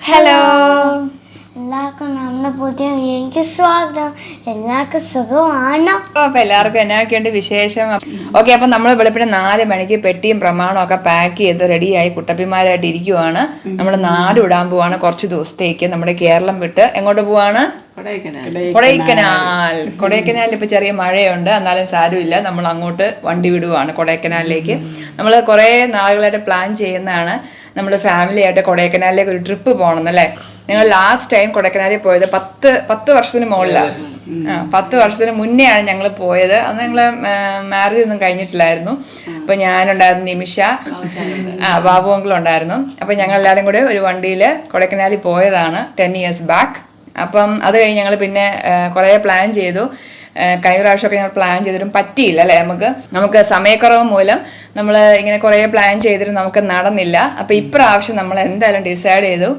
Hello എല്ലാവർക്കും നമ്മുടെ പുതിയ വീഡിയോയ്ക്ക് സ്വാഗതം. എല്ലാവർക്കും സുഖമാണ്? അപ്പൊ എല്ലാവർക്കും എന്നാക്കെയുണ്ട് വിശേഷം? ഓക്കെ അപ്പൊ നമ്മൾ വെളുപ്പിന് നാല് മണിക്ക് പെട്ടിയും പ്രമാണവും ഒക്കെ പാക്ക് ചെയ്ത് റെഡിയായി കുട്ടപ്പിമാരായിട്ട് ഇരിക്കുവാണ്. നമ്മൾ നാട് വിടാൻ പോവാണ് കുറച്ച് ദിവസത്തേക്ക്. നമ്മുടെ കേരളം വിട്ട് എങ്ങോട്ട് പോവാണ്? കൊടൈക്കനാൽ. കൊടൈക്കനാലിൽ ഇപ്പൊ ചെറിയ മഴയുണ്ട്. എന്നാലും സാരമില്ല. നമ്മൾ അങ്ങോട്ട് വണ്ടി വിടുവാണ് കൊടൈക്കനാലിലേക്ക്. നമ്മൾ കുറേ നാളുകളായിട്ട് പ്ലാൻ ചെയ്യുന്നതാണ്. നമ്മൾ ഫാമിലി ആയിട്ട് കൊടൈക്കനാലിലേക്ക് ഒരു ട്രിപ്പ് പോകണം അല്ലേ ഞങ്ങൾ ലാസ്റ്റ് ടൈം കൊടൈക്കനാലിൽ പോയത് പത്ത് പത്ത് വർഷത്തിന് മുകളിലാണ് ആ പത്ത് വർഷത്തിന് മുന്നെയാണ് ഞങ്ങൾ പോയത്. അന്ന് ഞങ്ങൾ മാരേജ് ഒന്നും കഴിഞ്ഞിട്ടില്ലായിരുന്നു. അപ്പൊ ഞാനുണ്ടായിരുന്നു നിമിഷ. ആ ബാബു അങ്കിൾ ഉണ്ടായിരുന്നു. അപ്പൊ ഞങ്ങൾ എല്ലാവരും കൂടെ ഒരു വണ്ടിയിൽ കൊടൈക്കനാലിൽ പോയതാണ് ടെൻ ഇയേഴ്സ് ബാക്ക് അപ്പം അത് കഴിഞ്ഞ് ഞങ്ങൾ പിന്നെ കുറേ പ്ലാൻ ചെയ്തു. കഴിഞ്ഞ പ്രാവശ്യമൊക്കെ ഞങ്ങൾ പ്ലാൻ ചെയ്തിട്ടും പറ്റിയില്ല അല്ലേ? നമുക്ക് നമുക്ക് സമയക്കുറവ് മൂലം നമ്മൾ ഇങ്ങനെ കുറേ പ്ലാൻ ചെയ്തിട്ട് നമുക്ക് നടന്നില്ല. അപ്പോൾ ഇപ്രാവശ്യം നമ്മൾ എന്തായാലും ഡിസൈഡ് ചെയ്തു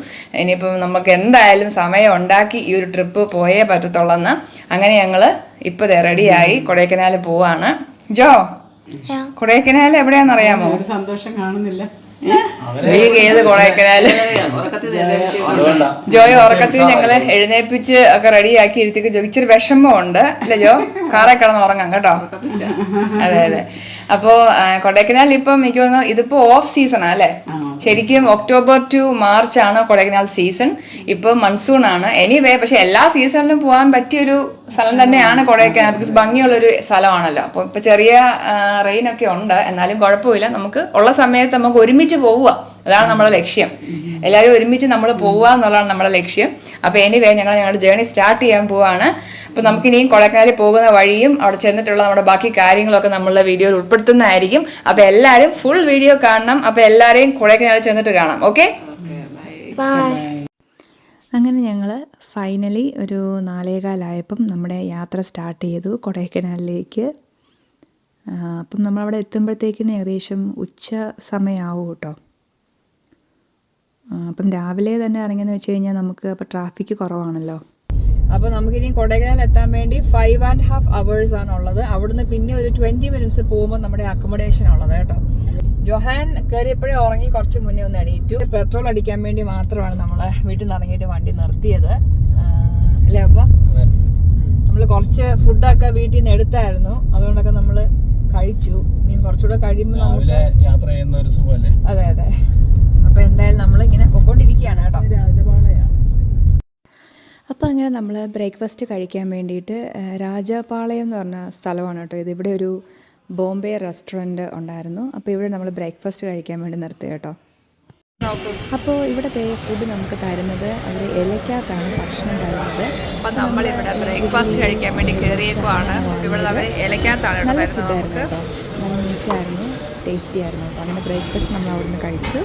ഇനിയിപ്പം നമുക്ക് എന്തായാലും സമയം ഉണ്ടാക്കി ഈ ഒരു ട്രിപ്പ് പോയേ പറ്റത്തുള്ളെന്ന്. അങ്ങനെ ഞങ്ങൾ ഇപ്പോൾ റെഡിയായി കൊടൈക്കനാൽ പോവാണ്. ജോ കൊടൈക്കനാൽ എവിടെയാണെന്ന് അറിയാമോ? ഒരു സന്തോഷം കാണുന്നില്ല. ഏത് ജോയ് ഉറക്കത്തിൽ ഞങ്ങൾ എഴുന്നേപ്പിച്ച് ഒക്കെ റെഡിയാക്കി ഇരുത്തിക്ക് ജോ ഇച്ചിരി വിഷമമുണ്ട്. അല്ലേ ജോ കാറെ കിടന്ന് ഉറങ്ങാം കേട്ടോ. അതെ അതെ. അപ്പോ കൊടൈക്കനാൽ ഇപ്പം എനിക്ക് തോന്നുന്നു ഇതിപ്പോ ഓഫ് സീസൺ അല്ലേ? ശരിക്കും ഒക്ടോബർ ടു മാർച്ച് ആണ് കൊടൈക്കനാൽ സീസൺ ഇപ്പൊ മൺസൂൺ ആണ്. എനിവേ പക്ഷെ എല്ലാ സീസണിലും പോകാൻ പറ്റിയൊരു സ്ഥലം തന്നെയാണ് കൊടൈക്കനാൽ. ബിക്കോസ് ഭംഗിയുള്ള ഒരു സ്ഥലമാണല്ലോ. അപ്പോൾ ഇപ്പൊ ചെറിയ റെയിൻ ഒക്കെ ഉണ്ട്. എന്നാലും കുഴപ്പമില്ല. നമുക്ക് ഉള്ള സമയത്ത് നമുക്ക് ഒരുമിച്ച് പോവുക. അതാണ് നമ്മുടെ ലക്ഷ്യം. എല്ലാവരും ഒരുമിച്ച് നമ്മൾ പോവുക എന്നുള്ളതാണ് നമ്മുടെ ലക്ഷ്യം. അപ്പോൾ എനിവേ ഞങ്ങൾ ഞങ്ങളുടെ ജേണി സ്റ്റാർട്ട് ചെയ്യാൻ പോവാണ്. അപ്പോൾ നമുക്കിനിയും കൊടൈക്കനാലിൽ പോകുന്ന വഴിയും അവിടെ ചെന്നിട്ടുള്ള നമ്മുടെ ബാക്കി കാര്യങ്ങളൊക്കെ നമ്മളുടെ വീഡിയോയിൽ ഉൾപ്പെടുത്തുന്നതായിരിക്കും. അപ്പോൾ എല്ലാവരും ഫുൾ വീഡിയോ കാണണം. അപ്പോൾ എല്ലാവരെയും കൊടൈക്കനാലിൽ ചെന്നിട്ട് കാണാം. ഓക്കെ അങ്ങനെ ഞങ്ങൾ ഫൈനലി ഒരു നാലേകാലായപ്പം നമ്മുടെ യാത്ര സ്റ്റാർട്ട് ചെയ്തു കൊടൈക്കനാലിലേക്ക്. അപ്പം നമ്മളവിടെ എത്തുമ്പോഴത്തേക്കിന് ഏകദേശം ഉച്ച സമയമാവും കേട്ടോ. അപ്പം രാവിലെ തന്നെ ഇറങ്ങിയെന്ന് വെച്ച് കഴിഞ്ഞാൽ നമുക്ക് അപ്പോൾ ട്രാഫിക് കുറവാണല്ലോ. അപ്പോൾ നമുക്കിനി കൊടൈക്കനാൽ എത്താൻ വേണ്ടി ഫൈവ് ആൻഡ് ഹാഫ് അവേഴ്സ് ആണ് ഉള്ളത്. അവിടുന്ന് പിന്നെ ഒരു ട്വന്റി മിനിറ്റ്സ് പോകുമ്പോൾ നമ്മുടെ അക്കോമഡേഷൻ ഉള്ളത് കേട്ടോ. ജൊഹാൻ കയറിയപ്പോഴേ ഉറങ്ങി കുറച്ച് മുന്നേ ഒന്ന് എണീറ്റു. പെട്രോൾ അടിക്കാൻ വേണ്ടി മാത്രമാണ് നമ്മൾ വീട്ടിൽ നിന്ന് ഇറങ്ങിയിട്ട് വണ്ടി നിർത്തിയത്. അല്ലേ അപ്പം? നമ്മൾ കുറച്ച് ഫുഡൊക്കെ വീട്ടിൽ നിന്ന് എടുത്തായിരുന്നു. അതുകൊണ്ടൊക്കെ നമ്മൾ കഴിച്ചു. ഇനി കുറച്ചുകൂടെ കഴിയുമ്പോൾ നമുക്ക് യാത്ര ചെയ്യുന്ന ഒരു സുഖമല്ലേ? അതെ അതെ. അപ്പൊ എന്തായാലും നമ്മൾ ഇങ്ങനെ പൊക്കോണ്ടിരിക്കുകയാണ് കേട്ടോ. രാജപാളയാണ്. അപ്പോൾ അങ്ങനെ നമ്മൾ ബ്രേക്ക്ഫാസ്റ്റ് കഴിക്കാൻ വേണ്ടിയിട്ട് രാജാപാളയം എന്ന് പറഞ്ഞ സ്ഥലമാണ് കേട്ടോ ഇത്. ഇവിടെ ഒരു ബോംബെ റെസ്റ്റോറന്റ് ഉണ്ടായിരുന്നു. അപ്പോൾ ഇവിടെ നമ്മൾ ബ്രേക്ക്ഫാസ്റ്റ് കഴിക്കാൻ വേണ്ടി നിർത്തി കേട്ടോ. അപ്പോൾ ഇവിടുത്തെ ഫുഡ് നമുക്ക് തരുന്നത് അവർ ഇലയ്ക്കകത്താണ് ഭക്ഷണം തരുന്നത്. അപ്പോൾ നമ്മളിവിടെ ബ്രേക്ക്ഫാസ്റ്റ് കഴിക്കാൻ വേണ്ടി കയറിയേക്കുവാണ് ഇവിടെ അവർ ഇലയ്ക്കകത്താണ് നല്ല തരുന്നത് ഫുഡായിരുന്നു കേട്ടോ. നല്ല നീറ്റായിരുന്നു ടേസ്റ്റി ആയിരുന്നു. അപ്പോൾ അങ്ങനെ ബ്രേക്ക്ഫാസ്റ്റ് നമ്മൾ അവിടുന്ന് കഴിച്ചു.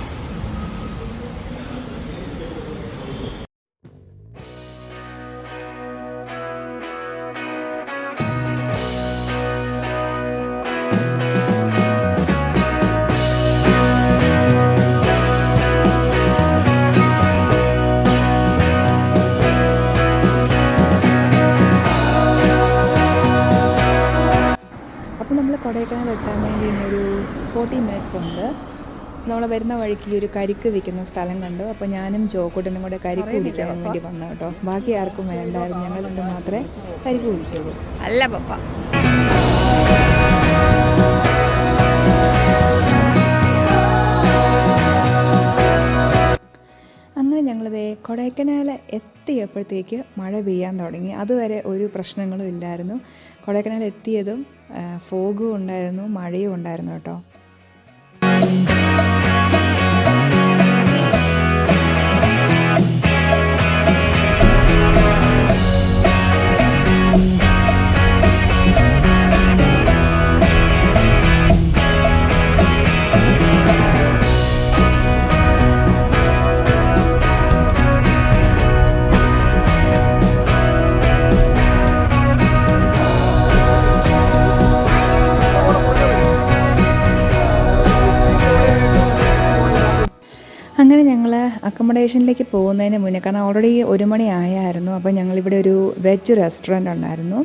കൊടൈക്കനാൽ എത്താൻ വേണ്ടി ഇനി ഒരു ഫോർട്ടി മിനിറ്റ്സ് ഉണ്ട്. നമ്മൾ വരുന്ന വഴിക്ക് ഒരു കരിക്ക് വിൽക്കുന്ന സ്ഥലം കണ്ടു. അപ്പോൾ ഞാനും ജോക്കൂട്ടനും കൂടെ കരിക്ക് കുടിക്കാൻ വേണ്ടി വന്നു കേട്ടോ. ബാക്കി ആർക്കും വേണ്ടായിരുന്നു. ഞങ്ങൾ രണ്ട് മാത്രമേ കരിക്ക് കുടിച്ചുള്ളൂ. അല്ല പപ്പ. അങ്ങനെ ഞങ്ങളിതേ കൊടൈക്കനാൽ എത്തിയപ്പോഴത്തേക്ക് മഴ പെയ്യാൻ തുടങ്ങി. അതുവരെ ഒരു പ്രശ്നങ്ങളും ഇല്ലായിരുന്നു. കൊടൈക്കനാൽ എത്തിയതും ഫോഗും ഉണ്ടായിരുന്നു മഴയും ഉണ്ടായിരുന്നു കേട്ടോ. അങ്ങനെ ഞങ്ങൾ അക്കോമഡേഷനിലേക്ക് പോകുന്നതിന് മുന്നേ കാരണം ഓൾറെഡി ഒരു മണി ആയായിരുന്നു അപ്പോൾ ഞങ്ങളിവിടെ ഒരു വെജ് റെസ്റ്റോറന്റ് ഉണ്ടായിരുന്നു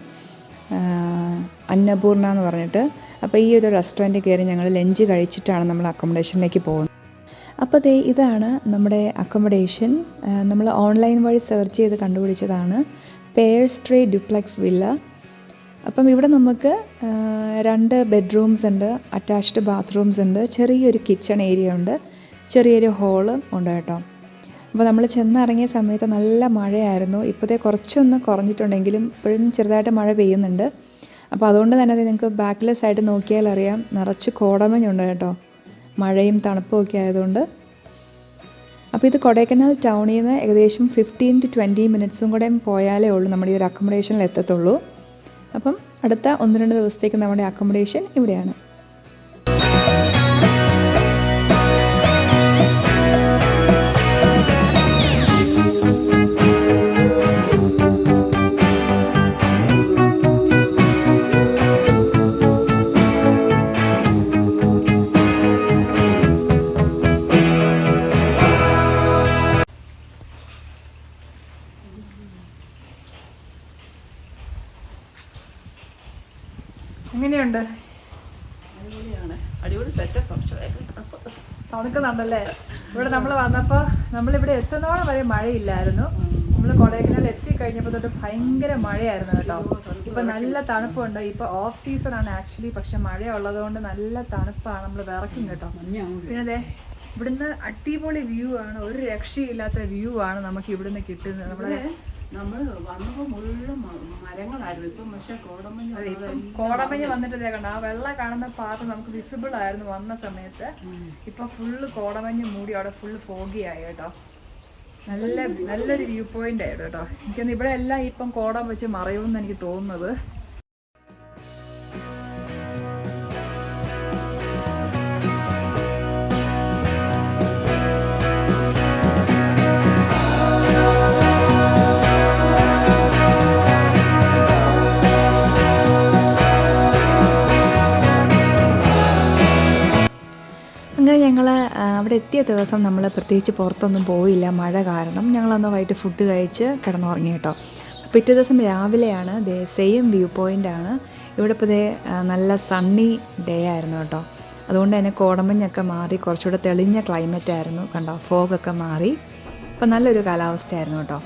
അന്നപൂർണ എന്ന് പറഞ്ഞിട്ട്. അപ്പോൾ ഈ ഒരു റെസ്റ്റോറന്റ് കയറി ഞങ്ങൾ ലഞ്ച് കഴിച്ചിട്ടാണ് നമ്മൾ അക്കോമഡേഷനിലേക്ക് പോകുന്നത്. അപ്പോൾ ദേ ഇതാണ് നമ്മുടെ അക്കോമഡേഷൻ നമ്മൾ ഓൺലൈൻ വഴി സെർച്ച് ചെയ്ത് കണ്ടുപിടിച്ചതാണ് പേർ സ്ട്രീ ഡ്യൂപ്ലെക്സ് വില്ല അപ്പം ഇവിടെ നമുക്ക് രണ്ട് ബെഡ്റൂംസ് ഉണ്ട് അറ്റാച്ച്ഡ് ബാത്റൂംസ് ഉണ്ട് ചെറിയൊരു കിച്ചൺ ഏരിയ ഉണ്ട്. ചെറിയൊരു ഹോൾ ഉണ്ട് കേട്ടോ. അപ്പോൾ നമ്മൾ ചെന്നിറങ്ങിയ സമയത്ത് നല്ല മഴയായിരുന്നു. ഇപ്പോഴത്തെ കുറച്ചൊന്ന് കുറഞ്ഞിട്ടുണ്ടെങ്കിലും ഇപ്പോഴും ചെറുതായിട്ട് മഴ പെയ്യുന്നുണ്ട്. അപ്പോൾ അതുകൊണ്ട് തന്നെ നിങ്ങൾക്ക് ബാക്കിലെ സൈഡ് നോക്കിയാൽ അറിയാം. നിറച്ച് കോടമഞ്ഞുണ്ട് കേട്ടോ. മഴയും തണുപ്പും ഒക്കെ ആയതുകൊണ്ട്. അപ്പോൾ ഇത് കൊടൈക്കനാൽ ടൗണിൽ നിന്ന് ഏകദേശം ഫിഫ്റ്റീൻ ടു ട്വന്റി മിനിറ്റ്സും കൂടെ പോയാലേ ഉള്ളൂ. നമ്മുടെ ഈ ഒരു അക്കോമഡേഷനിൽ എത്തത്തുള്ളൂ. അപ്പം അടുത്ത ഒന്ന് രണ്ട് ദിവസത്തേക്ക് നമ്മുടെ അക്കോമഡേഷൻ ഇവിടെയാണ്. തണുക്കുന്നുണ്ടല്ലേ ഇവിടെ നമ്മൾ വന്നപ്പോൾ നമ്മളിവിടെ എത്തുന്നോളം വരെ മഴയില്ലായിരുന്നു. നമ്മൾ കൊടൈക്കനാൽ എത്തിക്കഴിഞ്ഞപ്പോൾ തൊട്ട് ഭയങ്കര മഴയായിരുന്നു കേട്ടോ. ഇപ്പൊ നല്ല തണുപ്പുണ്ട്. ഇപ്പൊ ഓഫ് സീസൺ ആണ് ആക്ച്വലി. പക്ഷെ മഴ ഉള്ളതുകൊണ്ട് നല്ല തണുപ്പാണ് നമ്മൾ വിറക്കും കേട്ടോ. പിന്നെ അതെ ഇവിടുന്ന് അടിപൊളി വ്യൂ ആണ്. ഒരു രക്ഷയില്ലാത്ത വ്യൂ ആണ് നമുക്ക് ഇവിടുന്ന് കിട്ടുന്നത്. നമ്മുടെ നമ്മൾ വന്നപ്പോൾ മുഴുവൻ മ- മരങ്ങളായിരുന്നു ഇപ്പം പക്ഷേ കോടമഞ്ഞ് വന്നിട്ട് കണ്ടോ? ആ വെള്ള കാണുന്ന പാർട്ട് നമുക്ക് വിസിബിൾ ആയിരുന്നു വന്ന സമയത്ത്. ഇപ്പൊ ഫുള്ള് കോടമഞ്ഞ് മൂടി അവിടെ ഫുള്ള് ഫോഗി ആയി കേട്ടോ. നല്ല നല്ലൊരു വ്യൂ പോയിന്റ് ആയിരുന്നു കേട്ടോ. എനിക്കൊന്ന് ഇവിടെ എല്ലാം ഇപ്പം കോടം വെച്ച് മറയുമെന്ന് എനിക്ക് തോന്നുന്നത്. അവിടെ എത്തിയ ദിവസം നമ്മൾ പ്രത്യേകിച്ച് പുറത്തൊന്നും പോയില്ല മഴ കാരണം. ഞങ്ങളന്ന് വൈകിട്ട് ഫുഡ് കഴിച്ച് കിടന്നുറങ്ങി കേട്ടോ. പിറ്റേ ദിവസം രാവിലെയാണ് ദേ സെയിം വ്യൂ പോയിന്റ് ആണ്. ഇവിടെ ഇപ്പോൾ ദേ നല്ല സണ്ണി ഡേ ആയിരുന്നു കേട്ടോ. അതുകൊണ്ട് തന്നെ കോടമഞ്ഞൊക്കെ മാറി കുറച്ചുകൂടെ തെളിഞ്ഞ ക്ലൈമറ്റ് ആയിരുന്നു. കണ്ടോ ഫോഗൊക്കെ മാറി. അപ്പം നല്ലൊരു കാലാവസ്ഥയായിരുന്നു കേട്ടോ.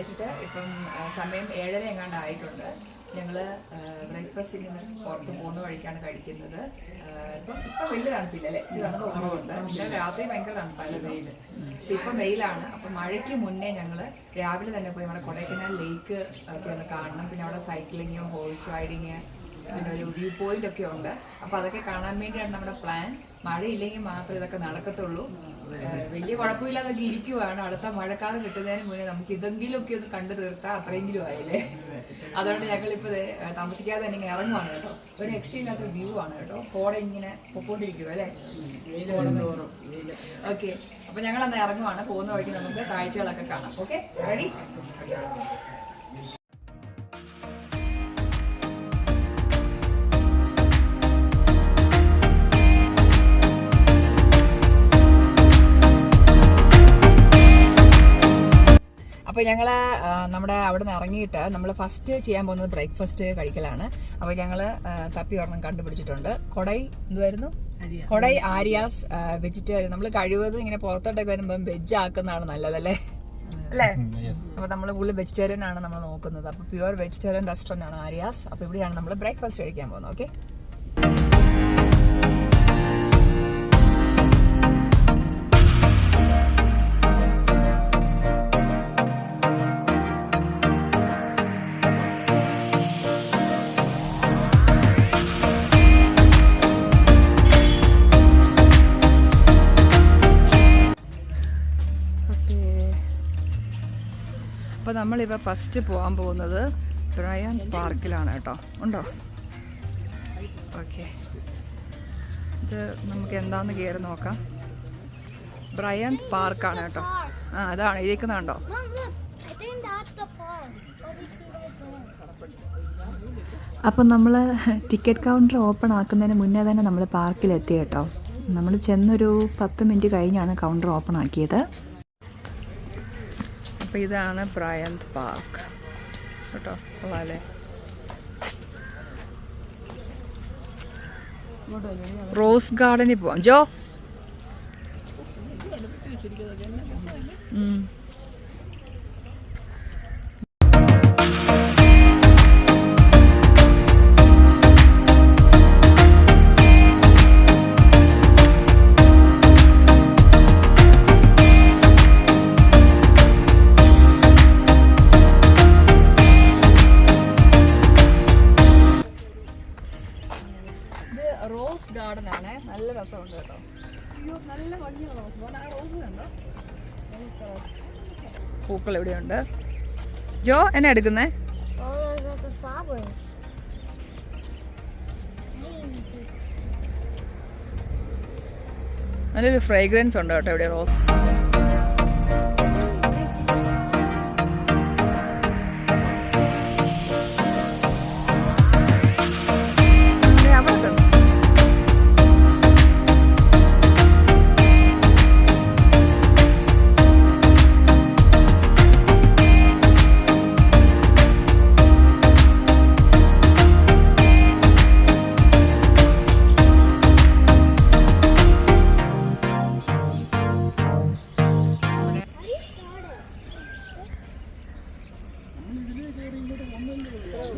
എഴുന്നേറ്റിട്ട് ഇപ്പം സമയം ഏഴര എങ്ങാണ്ട് ആയിട്ടുണ്ട്. ഞങ്ങൾ ബ്രേക്ക്ഫാസ്റ്റിന് പുറത്ത് പോകുന്ന വഴിക്കാണ് കഴിക്കുന്നത്. ഇപ്പം ഇപ്പം വലിയ തണുപ്പില്ല അല്ലേ? ഇച്ചിരി തണുപ്പ് കുറവുണ്ട്. പിന്നെ രാത്രി ഭയങ്കര തണുപ്പായിരുന്നു വെയിൽ ഇപ്പം വെയിലാണ്. അപ്പം മഴയ്ക്ക് മുന്നേ ഞങ്ങൾ രാവിലെ തന്നെ പോയി നമ്മുടെ കൊടൈക്കനാൽ ലേക്ക് ഒക്കെ ഒന്ന് കാണണം. പിന്നെ അവിടെ സൈക്ലിങ് ഹോഴ്സ് റൈഡിങ് പിന്നെ ഒരു വ്യൂ പോയിന്റ് ഒക്കെ ഉണ്ട്. അപ്പൊ അതൊക്കെ കാണാൻ വേണ്ടിയാണ് നമ്മുടെ പ്ലാൻ മഴയില്ലെങ്കിൽ മാത്രമേ ഇതൊക്കെ നടക്കത്തുള്ളൂ. വലിയ കുഴപ്പമില്ലാതൊക്കെ ഇരിക്കുവാണ്. അടുത്ത മഴക്കാലം കിട്ടുന്നതിന് മുന്നേ നമുക്ക് ഇതെങ്കിലും ഒക്കെ ഒന്ന് കണ്ടു തീർത്താൽ അത്രയെങ്കിലും ആയില്ലേ? അതുകൊണ്ട് ഞങ്ങൾ ഇപ്പോൾ താമസിക്കാതെ തന്നെ ഇങ്ങനെ ഇറങ്ങുവാണ് കേട്ടോ. ഒരു രക്ഷയില്ലാത്ത വ്യൂ ആണ് കേട്ടോ. കോട ഇങ്ങനെ പൊക്കോണ്ടിരിക്കും അല്ലേ? ഓക്കെ അപ്പൊ ഞങ്ങൾ അന്ന് ഇറങ്ങുവാണ്. പോകുന്ന വഴിക്ക് നമുക്ക് കാഴ്ചകളൊക്കെ കാണാം. ഓക്കെ റെഡി അപ്പോൾ ഞങ്ങൾ നമ്മുടെ അവിടെ നിന്ന് ഇറങ്ങിയിട്ട് നമ്മൾ ഫസ്റ്റ് ചെയ്യാൻ പോകുന്നത് ബ്രേക്ക്ഫാസ്റ്റ് കഴിക്കലാണ്. അപ്പോൾ ഞങ്ങൾ തപ്പി ഒരെണ്ണം കണ്ടുപിടിച്ചിട്ടുണ്ട്. കൊടൈ എന്തുവായിരുന്നു? കൊടൈ ആര്യാസ് വെജിറ്റേറിയൻ നമ്മൾ കഴിവതും ഇങ്ങനെ പുറത്തോട്ടൊക്കെ വരുമ്പം വെജ് ആക്കുന്നതാണ് നല്ലതല്ലേ? അല്ലേ? അപ്പൊ നമ്മൾ കൂടുതൽ വെജിറ്റേറിയൻ ആണ് നമ്മൾ നോക്കുന്നത്. അപ്പൊ പ്യുവർ വെജിറ്റേറിയൻ റെസ്റ്റോറന്റ് ആണ് ആര്യാസ്. അപ്പൊ ഇവിടെയാണ് നമ്മൾ ബ്രേക്ക്ഫാസ്റ്റ് കഴിക്കാൻ പോകുന്നത് ഓക്കെ നമ്മളിപ്പോൾ ഫസ്റ്റ് പോകാൻ പോകുന്നത് ബ്രയൻ പാർക്കിലാണ് കേട്ടോ. ഉണ്ടോ? ഓക്കെ ഇത് നമുക്ക് എന്താണെന്ന് കയറി നോക്കാം. ബ്രയൻ പാർക്കാണ് കേട്ടോ. ആ അതാണ്. ഇരിക്കുന്നുണ്ടോ അപ്പം നമ്മൾ ടിക്കറ്റ് കൗണ്ടർ ഓപ്പൺ ആക്കുന്നതിന് മുന്നേ തന്നെ നമ്മൾ പാർക്കിലെത്തി കേട്ടോ. നമ്മൾ ചെന്നൊരു പത്ത് മിനിറ്റ് കഴിഞ്ഞാണ് കൗണ്ടർ ഓപ്പൺ ആക്കിയത്. അപ്പോൾ ഇതാണ് ബ്രയന്ത് പാർക്ക് കേട്ടോ കൊള്ളാല്ലേ? റോസ് ഗാർഡനിൽ പോവാം. ജോ? ഉം. നല്ല രസമുണ്ട് കേട്ടോ. അയ്യോ നല്ല ഭംഗിയുള്ള റോസ്. ആ റോസ് കണ്ടോ? പൂക്കൾ എവിടെയുണ്ട് ജോ എന്നെ എടുക്കുന്നേ. നല്ലൊരു ഫ്രേഗ്രൻസ് ഉണ്ട് കേട്ടോ ഇവിടെ റോസ്.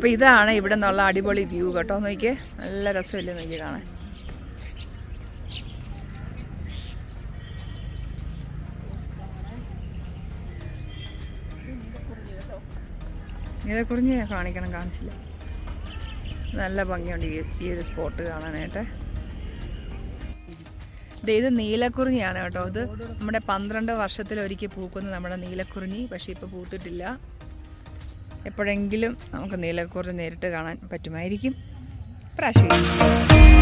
അപ്പൊ ഇതാണ് ഇവിടെ നിന്നുള്ള അടിപൊളി വ്യൂ കേട്ടോ. നോക്കിയേ നല്ല രസമില്ലേ നോക്കി കാണാൻ. ഇതേക്കുറിഞ്ഞ് കാണിക്കണം കാണിച്ചില്ല. നല്ല ഭംഗിയുണ്ട് ഈ ഒരു സ്പോട്ട് കാണാനായിട്ട്. ഇത് നീലക്കുറിഞ്ഞിയാണ് കേട്ടോ. ഇത് നമ്മുടെ പന്ത്രണ്ട് വർഷത്തിലൊരിക്കൽ പൂക്കുന്ന നമ്മുടെ നീലക്കുറിഞ്ഞി പക്ഷേ ഇപ്പോൾ പൂത്തിട്ടില്ല. എപ്പോഴെങ്കിലും നമുക്ക് നീലക്കുറിഞ്ഞി നേരിട്ട് കാണാൻ പറ്റുമായിരിക്കും. പ്രാവശ്യം.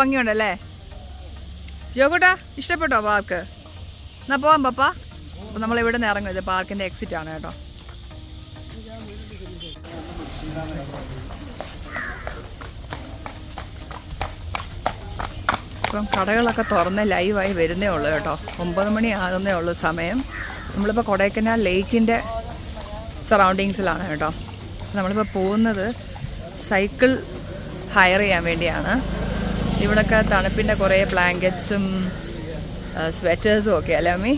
ഭംഗിയുണ്ടല്ലേ? ജോകൂട്ടാ ഇഷ്ടപ്പെട്ടോ പാർക്ക്? എന്നാ പോവാം പപ്പ. അപ്പോൾ നമ്മൾ ഇവിടെ നിന്ന് ഇറങ്ങും. പാർക്കിന്റെ എക്സിറ്റ് ആണ് കേട്ടോ. ഇപ്പം കടകളൊക്കെ തുറന്ന് ലൈവായി വരുന്നേ ഉള്ളൂ കേട്ടോ. ഒമ്പത് മണി ആകുന്നേ ഉള്ളൂ സമയം. നമ്മളിപ്പോൾ കൊടൈക്കനാൽ ലേക്കിന്റെ സറൗണ്ടിങ്സിലാണ് കേട്ടോ. നമ്മളിപ്പോൾ പോകുന്നത് സൈക്കിൾ ഹയർ ചെയ്യാൻ വേണ്ടിയാണ്. ഇവിടെയൊക്കെ തണുപ്പിന്റെ കുറേ ബ്ലാങ്കറ്റ്സും സ്വെറ്റേഴ്സും ഒക്കെ അല്ലേ അമ്മി?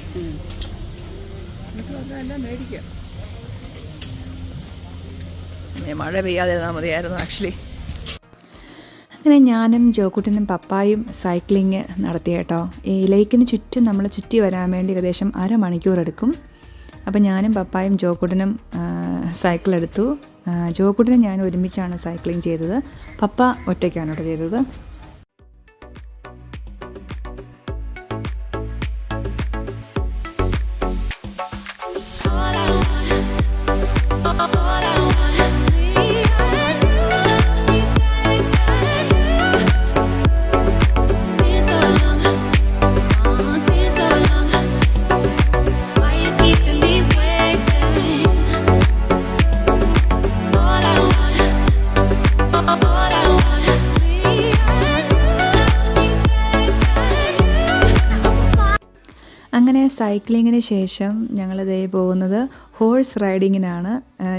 മഴ പെയ്യാതിരുന്നാൽ മതിയായിരുന്നു ആക്ച്വലി അങ്ങനെ ഞാനും ജോക്കുട്ടനും പപ്പായും സൈക്ലിങ് നടത്തി കേട്ടോ. ഈ ലേക്കിന് ചുറ്റും നമ്മൾ ചുറ്റി വരാൻ വേണ്ടി ഏകദേശം അരമണിക്കൂർ എടുക്കും. അപ്പോൾ ഞാനും പപ്പായും ജോക്കുട്ടനും സൈക്കിൾ എടുത്തു. ജോക്കുട്ടനും ഞാൻ ഒരുമിച്ചാണ് സൈക്ലിംഗ് ചെയ്തത്. പപ്പ ഒറ്റയ്ക്കാണ് കേട്ടോ ചെയ്തത്. സൈക്ലിങ്ങിന് ശേഷം ഞങ്ങൾ ദേ പോകുന്നത് ഹോഴ്സ് റൈഡിങ്ങിനാണ്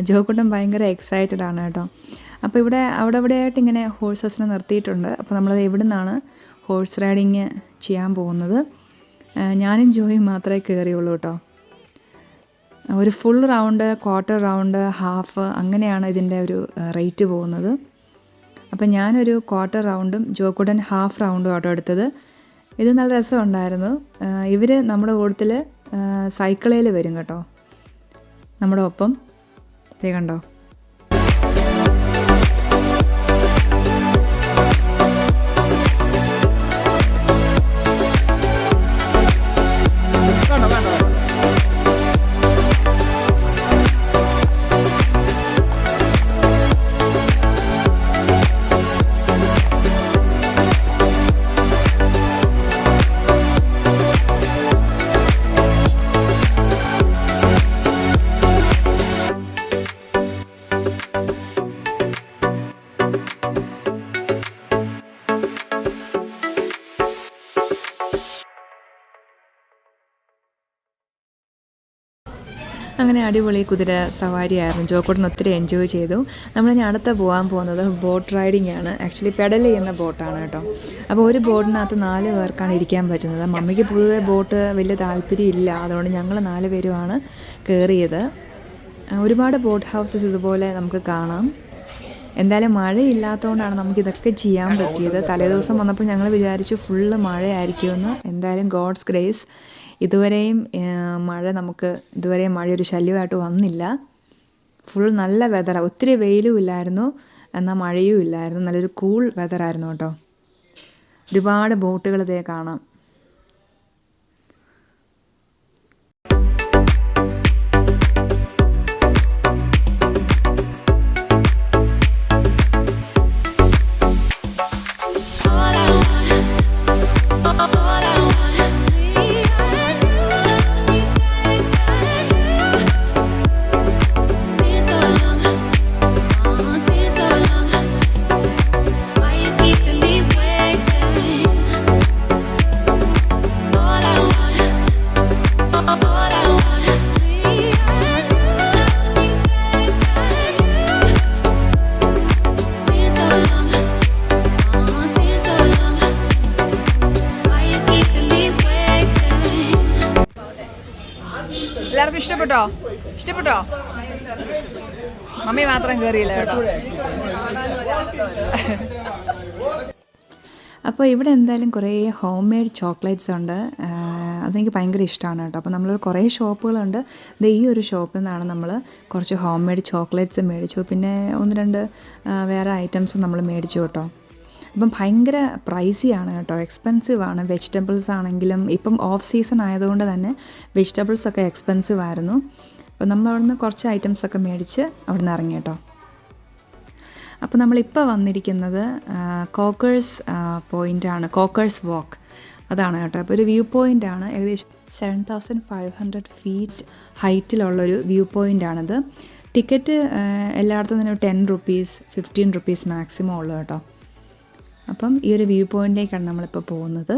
ജോക്കുട്ടൻ ഭയങ്കര എക്സൈറ്റഡ് ആണ് കേട്ടോ. അപ്പോൾ ഇവിടെ അവിടെ ഇവിടെ ആയിട്ട് ഇങ്ങനെ ഹോഴ്സസിനെ നിർത്തിയിട്ടുണ്ട്. അപ്പോൾ നമ്മൾ എവിടെ നിന്നാണ് ഹോഴ്സ് റൈഡിങ് ചെയ്യാൻ പോകുന്നത്. ഞാനും ജോയും മാത്രമേ കയറിയുള്ളൂ കേട്ടോ. ഒരു full round quarter round half അങ്ങനെയാണ് ഇതിന്റെ ഒരു റേറ്റ് പോകുന്നത്. അപ്പം ഞാനൊരു ക്വാർട്ടർ റൗണ്ടും ജോക്കുടൻ ഹാഫ് റൗണ്ടും ആട്ടോ എടുത്തത്. ഇത് നല്ല രസമുണ്ടായിരുന്നു. ഇവർ നമ്മുടെ കൂട്ടത്തിൽ സൈക്കിളേൽ വരും കേട്ടോ. നമ്മുടെ ഒപ്പം. ദേ കണ്ടോ? അങ്ങനെ അടിപൊളി കുതിര സവാരിയായിരുന്നു. ജോക്കോട്ടൻ ഒത്തിരി എൻജോയ് ചെയ്തു. നമ്മളിനി അടുത്ത പോകാൻ പോകുന്നത് ബോട്ട് റൈഡിംഗ് ആണ്. ആക്ച്വലി പെഡൽ ചെയ്യുന്ന ബോട്ടാണ് കേട്ടോ. അപ്പോൾ ഒരു ബോട്ടിനകത്ത് നാല് പേർക്കാണ് ഇരിക്കാൻ പറ്റുന്നത്. മമ്മിക്ക് പൊതുവേ ബോട്ട് വലിയ താല്പര്യം ഇല്ല. അതുകൊണ്ട് ഞങ്ങൾ നാല് പേരുമാണ് കയറിയത് ഒരുപാട് ബോട്ട് ഹൗസസ് ഇതുപോലെ നമുക്ക് കാണാം. എന്തായാലും മഴയില്ലാത്തതുകൊണ്ടാണ് നമുക്ക് ഇതൊക്കെ ചെയ്യാൻ പറ്റിയത്. തലേദിവസം വന്നപ്പോൾ ഞങ്ങൾ വിചാരിച്ചു ഫുള്ള് മഴയായിരിക്കുമെന്ന്. എന്തായാലും ഗോഡ്സ് ഗ്രേസ് ഇതുവരെയും മഴ നമുക്ക് ഇതുവരെയും മഴ ഒരു ശല്യമായിട്ട് വന്നില്ല. ഫുൾ നല്ല വെതറാണ് ഒത്തിരി വെയിലും ഇല്ലായിരുന്നു എന്നാൽ മഴയും ഇല്ലായിരുന്നു. നല്ലൊരു കൂൾ വെതറായിരുന്നു കേട്ടോ. ഒരുപാട് ബോട്ടുകൾ ഇതേ കാണാം. എല്ലാവർക്കും ഇഷ്ടപ്പെട്ടോ? ഇഷ്ടപ്പെട്ടോ? മമ്മി മാത്രം കയറിയില്ല കേട്ടോ. അപ്പോൾ ഇവിടെ എന്തായാലും കുറേ ഹോം മെയ്ഡ് ചോക്ലേറ്റ്സ് ഉണ്ട് അതെനിക്ക് ഭയങ്കര ഇഷ്ടമാണ് കേട്ടോ. അപ്പോൾ നമ്മൾ കുറേ ഷോപ്പുകളുണ്ട്. ഇത് ഈ ഒരു ഷോപ്പിൽ നിന്നാണ് നമ്മൾ കുറച്ച് ഹോം മെയ്ഡ് ചോക്ലേറ്റ്സ് മേടിച്ചു. പിന്നെ ഒന്ന് രണ്ട് വേറെ ഐറ്റംസും നമ്മൾ മേടിച്ചു കേട്ടോ. അപ്പം ഭയങ്കര പ്രൈസിയാണ് കേട്ടോ. എക്സ്പെൻസീവ് ആണ്. വെജിറ്റബിൾസ് ആണെങ്കിലും ഇപ്പം ഓഫ് സീസൺ ആയതുകൊണ്ട് തന്നെ വെജിറ്റബിൾസ് ഒക്കെ എക്സ്പെൻസീവ് ആയിരുന്നു. അപ്പോൾ നമ്മൾ അവിടുന്ന് കുറച്ച് ഐറ്റംസ് ഒക്കെ മേടിച്ച് അവിടുന്ന് ഇറങ്ങി കേട്ടോ. അപ്പോൾ നമ്മളിപ്പോൾ വന്നിരിക്കുന്നത് കോക്കേഴ്സ് പോയിന്റ് ആണ്. കോക്കേഴ്സ് വോക്ക് അതാണ് കേട്ടോ. അപ്പോൾ ഒരു വ്യൂ പോയിന്റ് ആണ്. ഏകദേശം seven thousand five hundred feet ഹൈറ്റിലുള്ളൊരു view point ആണിത്. ടിക്കറ്റ് എല്ലായിടത്തും തന്നെ ten rupees fifteen rupees maximum ഉള്ളു കേട്ടോ. അപ്പം ഈ ഒരു വ്യൂ പോയിന്റിലേക്കാണ് നമ്മളിപ്പോൾ പോകുന്നത്.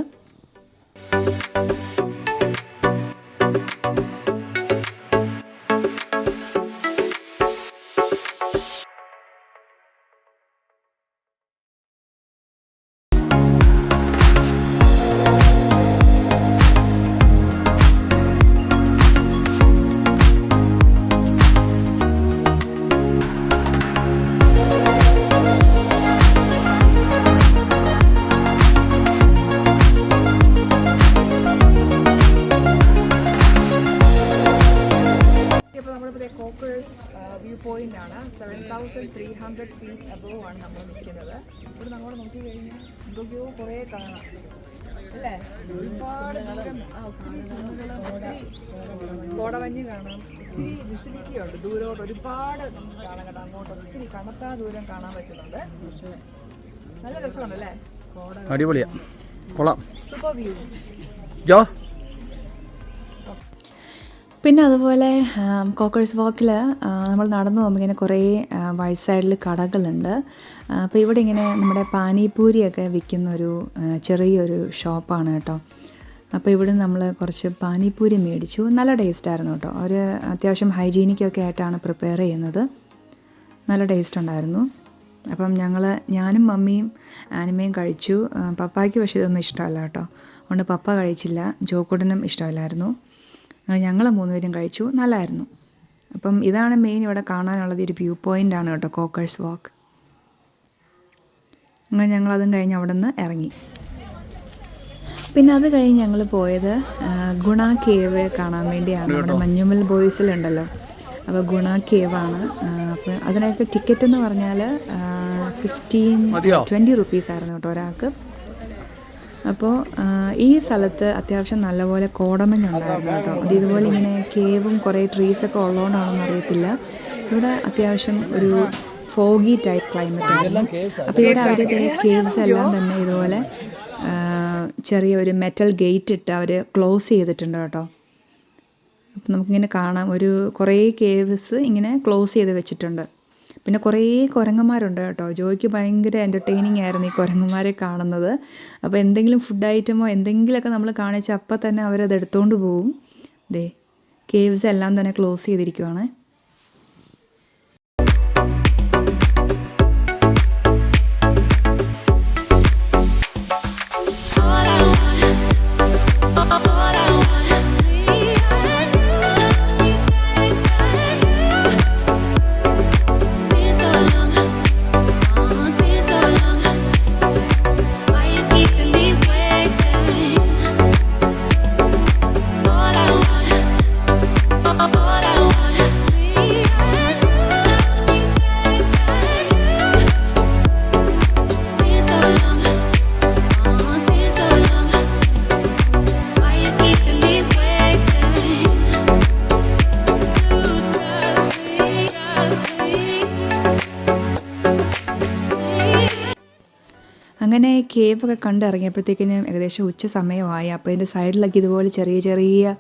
ഫീറ്റ് ആണ് നമ്മൾ നിൽക്കുന്നത്. ഇവിടെ നമ്മൾ നോക്കി കഴിഞ്ഞാൽ എന്തൊക്കെയോ കുറേ കാണാം. അല്ലേ? ഒരുപാട് ദൂരം ആ ഒത്തിരി കുന്നുകളും ഒത്തിരി കോടമഞ്ഞ് കാണാം ഒത്തിരി വിസിബിലിറ്റി ഉണ്ട്. ദൂരോട്ട് ഒരുപാട് നമുക്ക് കാണാൻ കേട്ടോ. അങ്ങോട്ട് ഒത്തിരി കണത്താ ദൂരം കാണാൻ പറ്റുന്നുണ്ട്. നല്ല രസമുണ്ടല്ലേ അടിപൊളിയാ. കൊള്ളാം. സൂപ്പർ വ്യൂ ജോ. പിന്നെ അതുപോലെ കോക്കേഴ്സ് വാക്കിൽ നമ്മൾ നടന്നു പോകുമ്പോൾ ഇങ്ങനെ കുറേ വഴി സൈഡിൽ കടകളുണ്ട്. അപ്പോൾ ഇവിടെ ഇങ്ങനെ നമ്മുടെ പാനിപൂരിയൊക്കെ വിൽക്കുന്ന ഒരു ചെറിയൊരു ഷോപ്പാണ് കേട്ടോ. അപ്പോൾ ഇവിടെ നമ്മൾ കുറച്ച് പാനിപൂരി മേടിച്ചു. നല്ല ടേസ്റ്റായിരുന്നു കേട്ടോ. അവർ അത്യാവശ്യം ഹൈജീനിക്കൊക്കെ ആയിട്ടാണ് പ്രിപ്പയർ ചെയ്യുന്നത്. നല്ല ടേസ്റ്റ് ഉണ്ടായിരുന്നു അപ്പം ഞങ്ങൾ ഞാനും മമ്മിയും ആനിമയും കഴിച്ചു. പപ്പായ്ക്ക് പക്ഷേ ഇതൊന്നും ഇഷ്ടമല്ല കേട്ടോ. അതുകൊണ്ട് പപ്പ കഴിച്ചില്ല. ജോക്കുടനും ഇഷ്ടമല്ലായിരുന്നു. അങ്ങനെ ഞങ്ങൾ മൂന്നുപേരും കഴിച്ചു. നല്ലായിരുന്നു. അപ്പം ഇതാണ് മെയിൻ ഇവിടെ കാണാനുള്ളത് ഒരു വ്യൂ പോയിന്റ് ആണ് കേട്ടോ കോക്കേഴ്സ് വാക്ക് അങ്ങനെ ഞങ്ങളതും കഴിഞ്ഞ് അവിടെ നിന്ന് ഇറങ്ങി. പിന്നെ അത് കഴിഞ്ഞ് ഞങ്ങൾ പോയത് ഗുണ കേവ് കാണാൻ വേണ്ടിയാണ്. നമ്മുടെ മഞ്ഞുമൽ ബോയ്സിലുണ്ടല്ലോ അപ്പോൾ ഗുണ കേവാണ് അപ്പോൾ അതിനൊക്കെ ടിക്കറ്റ് എന്ന് പറഞ്ഞാൽ ഫിഫ്റ്റീൻ? ട്വന്റി റുപ്പീസ് ആയിരുന്നു കേട്ടോ ഒരാൾക്ക്. അപ്പോൾ ഈ സ്ഥലത്ത് അത്യാവശ്യം നല്ലപോലെ കോടമഞ്ഞുണ്ടായിരുന്നു കേട്ടോ. അത് ഇതുപോലെ ഇങ്ങനെ കേവും കുറേ ട്രീസൊക്കെ ഉള്ളതുകൊണ്ടാണെന്ന് അറിയത്തില്ല. ഇവിടെ അത്യാവശ്യം ഒരു ഫോഗി ടൈപ്പ് ക്ലൈമറ്റ് ആയിരുന്നു അപ്പോൾ ഇവിടെ അവർ കേവ്സ് എല്ലാം തന്നെ ഇതുപോലെ ചെറിയ ഒരു മെറ്റൽ ഗേറ്റ് ഇട്ട് അവർ ക്ലോസ് ചെയ്തിട്ടുണ്ട് കേട്ടോ. അപ്പം നമുക്കിങ്ങനെ കാണാം. ഒരു കുറേ കേവ്സ് ഇങ്ങനെ ക്ലോസ് ചെയ്ത് വെച്ചിട്ടുണ്ട്. പിന്നെ കുറേ കുരങ്ങന്മാരുണ്ട് കേട്ടോ. ജോയ്ക്ക് ഭയങ്കര എന്റർടൈനിങ് ആയിരുന്നു ഈ കുരങ്ങന്മാരെ കാണുന്നത്. അപ്പോൾ എന്തെങ്കിലും ഫുഡ് ഐറ്റമോ എന്തെങ്കിലുമൊക്കെ നമ്മൾ കാണിച്ചാൽ അപ്പം തന്നെ അവരത് എടുത്തുകൊണ്ട് പോവും. ദേ കേവ്സ് എല്ലാം തന്നെ ക്ലോസ് ചെയ്തിരിക്കുവാണ്. അങ്ങനെ കേവ് ഒക്കെ കണ്ടിറങ്ങിയപ്പോഴത്തേക്കിനും ഏകദേശം ഉച്ച സമയമായി. അപ്പോൾ ഇതിന്റെ സൈഡിലൊക്കെ ഇതുപോലെ ചെറിയ ചെറിയ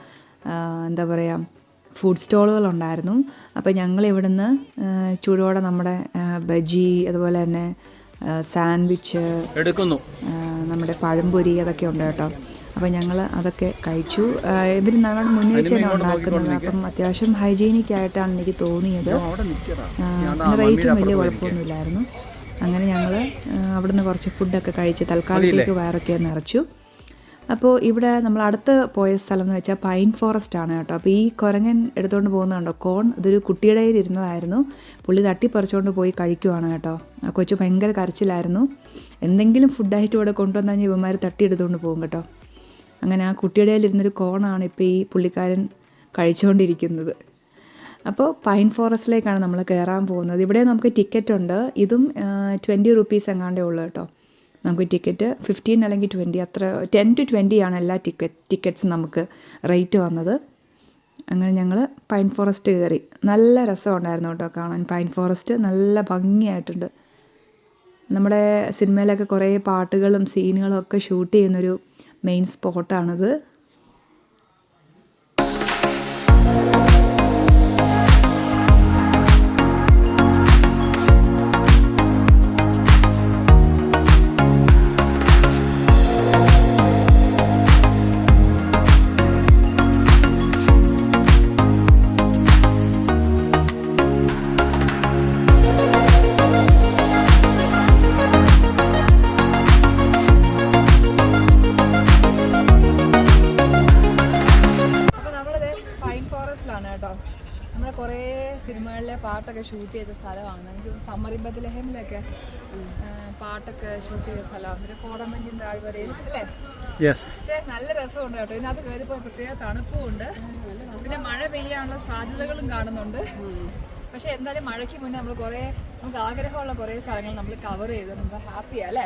എന്താ പറയുക ഫുഡ് സ്റ്റോളുകളുണ്ടായിരുന്നു അപ്പോൾ ഞങ്ങൾ ഇവിടുന്ന് ചൂടോടെ നമ്മുടെ ബജി അതുപോലെ തന്നെ സാൻഡ്വിച്ച് എടുക്കുന്നു. നമ്മുടെ പഴംപൊരി അതൊക്കെ ഉണ്ട് കേട്ടോ. അപ്പോൾ ഞങ്ങൾ അതൊക്കെ കഴിച്ചു. ഇവർ നമ്മുടെ മുന്നിൽ തന്നെ ഉണ്ടാക്കുന്നത്. അപ്പം അത്യാവശ്യം ഹൈജീനിക് ആയിട്ടാണ് എനിക്ക് തോന്നിയത്. റേറ്റും വലിയ കുഴപ്പമൊന്നുമില്ലായിരുന്നു. അങ്ങനെ ഞങ്ങൾ അവിടുന്ന് കുറച്ച് ഫുഡൊക്കെ കഴിച്ച് തൽക്കാലത്തേക്ക് വയറൊക്കെ നിറച്ചു. അപ്പോൾ ഇവിടെ നമ്മൾ അടുത്ത് പോയ സ്ഥലം എന്ന് വെച്ചാൽ പൈൻ ഫോറസ്റ്റ് ആണ് കേട്ടോ. അപ്പോൾ ഈ കുരങ്ങൻ എടുത്തുകൊണ്ട് പോകുന്നുണ്ടോ കോൺ ഇതൊരു കുട്ടിയുടെ കയ്യിൽ ഇരുന്നതായിരുന്നു. പുള്ളി തട്ടിപ്പറിച്ചുകൊണ്ട് പോയി കഴിക്കുവാണ് കേട്ടോ. ആ കൊച്ചു ഭയങ്കര കരച്ചിലായിരുന്നു. എന്തെങ്കിലും ഫുഡ് ആയിട്ട് ഇവിടെ കൊണ്ടുവന്നു കഴിഞ്ഞാൽ ഇവന്മാർ തട്ടിയെടുത്തുകൊണ്ട് പോകും കേട്ടോ. അങ്ങനെ ആ കുട്ടിയുടെ കയ്യിലിരുന്നൊരു കോണാണ് ഇപ്പോൾ ഈ പുള്ളിക്കാരൻ കഴിച്ചുകൊണ്ടിരിക്കുന്നത് അപ്പോൾ പൈൻ ഫോറസ്റ്റിലേക്കാണ് നമ്മൾ കയറാൻ പോകുന്നത്. ഇവിടെ നമുക്ക് ടിക്കറ്റ് ഉണ്ട്. ഇതും ട്വന്റി റുപ്പീസ് എങ്ങാണ്ടേ ഉള്ളൂ കേട്ടോ. നമുക്ക് ടിക്കറ്റ് ഫിഫ്റ്റീൻ അല്ലെങ്കിൽ ട്വന്റി അത്ര ടെൻ ടു ട്വന്റി ആണ് എല്ലാ ടിക്കറ്റ് ടിക്കറ്റ്സ് നമുക്ക് റേറ്റ് വന്നത്. അങ്ങനെ ഞങ്ങൾ പൈൻ ഫോറസ്റ്റ് കയറി. നല്ല രസമുണ്ടായിരുന്നു കേട്ടോ കാണാൻ. പൈൻ ഫോറസ്റ്റ് നല്ല ഭംഗിയായിട്ടുണ്ട്. നമ്മുടെ സിനിമയിലൊക്കെ കുറേ പാട്ടുകളും സീനുകളും ഒക്കെ ഷൂട്ട് ചെയ്യുന്നൊരു മെയിൻ സ്പോട്ടാണിത് ഷൂട്ട് ചെയ്ത സ്ഥലമാണ്. എനിക്ക് സമ്മറി ബദ്ലഹേമിലൊക്കെ പാട്ടൊക്കെ ഷൂട്ട് ചെയ്ത സ്ഥലമാണ്. പിന്നെ കോടമഞ്ഞിൻ താഴ്വരയിൽ അല്ലേ? യെസ് പക്ഷേ നല്ല രസമുണ്ട് കേട്ടോ. ഇതിനകത്ത് കയറിപ്പോൾ പ്രത്യേക തണുപ്പും. ഉണ്ട് പിന്നെ മഴ പെയ്യാനുള്ള സാധ്യതകളും കാണുന്നുണ്ട്. പക്ഷെ എന്തായാലും മഴയ്ക്ക് മുന്നേ നമ്മൾ കുറേ നമുക്ക് ആഗ്രഹമുള്ള കുറേ സ്ഥലങ്ങൾ നമ്മൾ കവർ ചെയ്ത് നമ്മൾ ഹാപ്പിയാ അല്ലേ?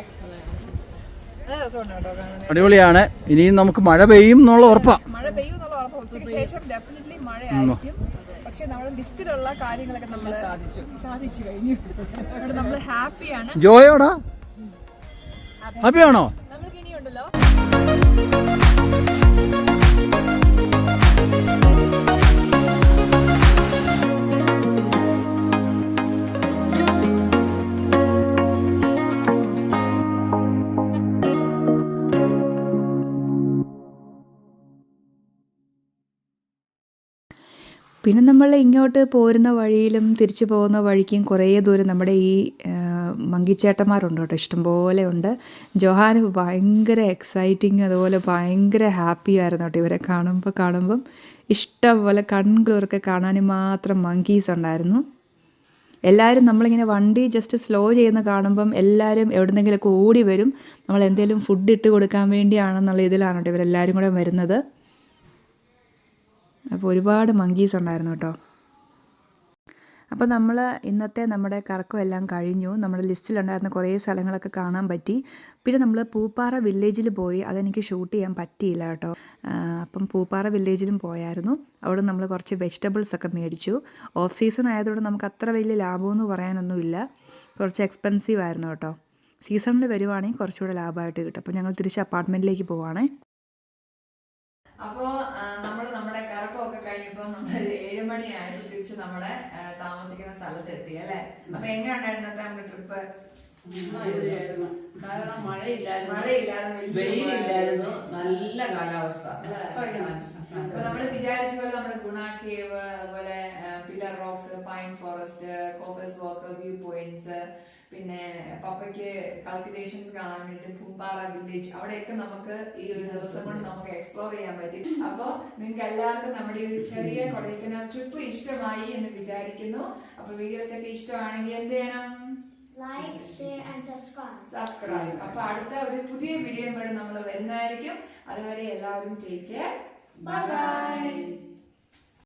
നല്ല രസമുണ്ട് കേട്ടോ അടിപൊളിയാണ്. ഇനിയും നമുക്ക് മഴ പെയ്യും എന്നുള്ള ഉറപ്പാണ് മഴ പെയ്യും എന്നുള്ള ഉറപ്പാണ് ഉച്ചയ്ക്ക് ശേഷം ഡെഫിനറ്റ്ലി മഴയായിരിക്കും. പക്ഷെ നമ്മുടെ ലിസ്റ്റിലുള്ള കാര്യങ്ങളൊക്കെ നമ്മൾ സാധിച്ചു. സാധിച്ചു കഴിഞ്ഞു. അതുകൊണ്ട് നമ്മൾ ഹാപ്പിയാണ്. ജോയോടാ? ഹാപ്പിയാണോ? നമ്മൾക്ക് ഇനിയുണ്ടല്ലോ. പിന്നെ നമ്മൾ ഇങ്ങോട്ട് പോരുന്ന വഴിയിലും തിരിച്ചു പോകുന്ന വഴിക്കും കുറേ ദൂരം നമ്മുടെ ഈ മങ്കിച്ചേട്ടന്മാരുണ്ട് കേട്ടോ. ഇഷ്ടംപോലെ ഉണ്ട്. ജോഹാന് ഭയങ്കര എക്സൈറ്റിങ്ങും അതുപോലെ ഭയങ്കര ഹാപ്പിയായിരുന്നു കേട്ടോ ഇവരെ കാണുമ്പോൾ കാണുമ്പം ഇഷ്ടംപോലെ കൺകുളിർക്കെ കാണാനും മാത്രം മങ്കീസ് ഉണ്ടായിരുന്നു. എല്ലാവരും നമ്മളിങ്ങനെ വണ്ടി ജസ്റ്റ് സ്ലോ ചെയ്യുന്ന കാണുമ്പം എല്ലാവരും എവിടെന്നെങ്കിലുമൊക്കെ ഓടി വരും. നമ്മൾ എന്തെങ്കിലും ഫുഡ് ഇട്ട് കൊടുക്കാൻ വേണ്ടിയാണെന്നുള്ള ഇതിലാണ് കേട്ടോ ഇവരെല്ലാവരും കൂടെ വരുന്നത്. അപ്പോൾ ഒരുപാട് മങ്കീസ് ഉണ്ടായിരുന്നു കേട്ടോ. അപ്പോൾ നമ്മൾ ഇന്നത്തെ നമ്മുടെ കറക്കം എല്ലാം കഴിഞ്ഞു. നമ്മുടെ ലിസ്റ്റിലുണ്ടായിരുന്ന കുറേ സ്ഥലങ്ങളൊക്കെ കാണാൻ പറ്റി. പിന്നെ നമ്മൾ പൂപ്പാറ വില്ലേജിൽ പോയി അതെനിക്ക് ഷൂട്ട് ചെയ്യാൻ പറ്റിയില്ല കേട്ടോ. അപ്പം പൂപ്പാറ വില്ലേജിലും പോയായിരുന്നു. അവിടെ നമ്മൾ കുറച്ച് വെജിറ്റബിൾസ് ഒക്കെ മേടിച്ചു. ഓഫ് സീസൺ ആയതുകൊണ്ട് നമുക്ക് അത്ര വലിയ ലാഭമൊന്നും പറയാനൊന്നുമില്ല. കുറച്ച് എക്സ്പെൻസീവ് ആയിരുന്നു കേട്ടോ. സീസണിൽ വരുവാണെങ്കിൽ കുറച്ചുകൂടെ ലാഭമായിട്ട് കിട്ടും. അപ്പോൾ ഞങ്ങൾ തിരിച്ച് അപ്പാർട്ട്മെന്റിലേക്ക് പോവാണേ. അപ്പോ ഏഴുമണിയായപ്പോ തിരിച്ച് നമ്മുടെ ആ, താമസിക്കുന്ന സ്ഥലത്ത് എത്തി അല്ലെ? അപ്പൊ എങ്ങനെയുണ്ടായിരുന്നു നമ്മുടെ ട്രിപ്പ്. കാരണം മഴയില്ലായിരുന്നു. വെയിലില്ലായിരുന്നു. നല്ല കാലാവസ്ഥ. അപ്പൊ നമ്മൾ വിചാരിച്ച പോലെ നമ്മുടെ ഗുണ കേവ് അതുപോലെ pillar rocks pine forest Coaker's walk view points പിന്നെ പപ്പയ്ക്ക് കൾട്ടിവേഷൻസ് കാണാൻ വേണ്ടി പൂമ്പാറ വില്ലേജ് അവിടെയൊക്കെ നമുക്ക് ഈ ഒരു ദിവസം കൊണ്ട് നമുക്ക് എക്സ്പ്ലോർ ചെയ്യാൻ പറ്റി. അപ്പോൾ നിങ്ങൾക്ക് എല്ലാവർക്കും നമ്മുടെ ഈ ഒരു ചെറിയ കൊടൈക്കനാൽ ട്രിപ്പ് ഇഷ്ടമായി എന്ന് വിചാരിക്കുന്നു. അപ്പൊ വീഡിയോസ് ഒക്കെ ഇഷ്ടമാണെങ്കിൽ എന്ത് ചെയ്യണം? Like share and subscribe. Subscribe അപ്പൊ അടുത്ത ഒരു പുതിയ വീഡിയോ നമ്മൾ വരുന്നതായിരിക്കും. അതുവരെ എല്ലാവരും ടേക്ക് കെയർ ബൈ bye.